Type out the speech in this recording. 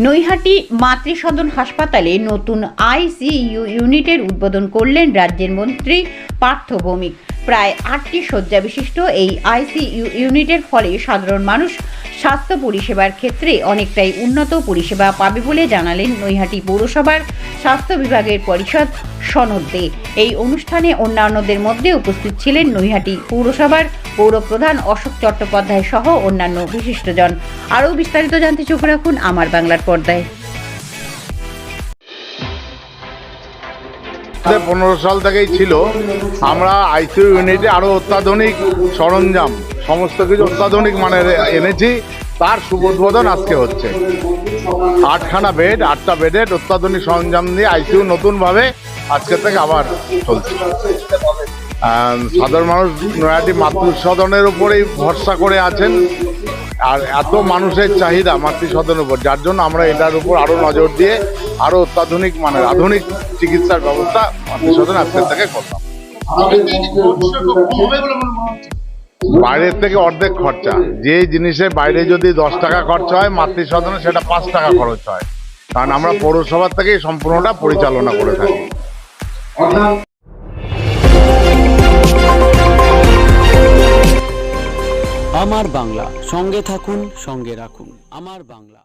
নৈহাটি মাতৃসদন হাসপাতালে নতুন আইসিইউ ইউনিটের উদ্বোধন করলেন রাজ্যের মন্ত্রী পার্থ ভৌমিক। প্রায় আটটি শয্যা বিশিষ্ট এই আইসিইউ ইউনিটের ফলে সাধারণ মানুষ স্বাস্থ্য পরিষেবার ক্ষেত্রে অনেকটাই উন্নত পরিষেবা পাবে বলে জানালেন নৈহাটি পৌরসভার স্বাস্থ্য বিভাগের পরিষদ সনদ। দে এই অনুষ্ঠানে অন্যান্যদের মধ্যে উপস্থিত ছিলেন নৈহাটি পৌরসভার পৌরপ্রধান অশোক চট্টোপাধ্যায় সহ অন্যান্য বিশিষ্টজন। আরও বিস্তারিত জানতে চোখ রাখুন আমার বাংলার পর্দায়। পনেরো সাল থেকেই ছিল। আমরা আইসিইউ ইউনিটে আরও অত্যাধুনিক সরঞ্জাম, সমস্ত কিছু অত্যাধুনিক মানে এনেছি। তার শুভোদ্বোধন আজকে হচ্ছে। আটখানা বেড, আটটা বেডের অত্যাধুনিক সরঞ্জাম দিয়ে আইসিইউ নতুনভাবে আজকে থেকে আবার চলছে। সাধারণ মানুষ নয়াটি মাতৃসদনের উপরেই ভরসা করে আছেন। আর এত মানুষের চাহিদা মাতৃসদনের উপর, যার জন্য আমরা এটার উপর আরও নজর দিয়ে আরও অত্যাধুনিক মানে আধুনিক চিকিৎসার ব্যবস্থা মাতৃসদন আজকের থেকে করলাম। বাইরের থেকে অর্ধেক খরচা। যে জিনিসের বাইরে যদি দশ টাকা খরচা হয়, মাতৃসদনে সেটা পাঁচ টাকা খরচ হয়। কারণ আমরা পৌরসভার থেকেই সম্পূর্ণটা পরিচালনা করে থাকি। আমার বাংলা। সঙ্গে থাকুন, সঙ্গে রাখুন। আমার বাংলা।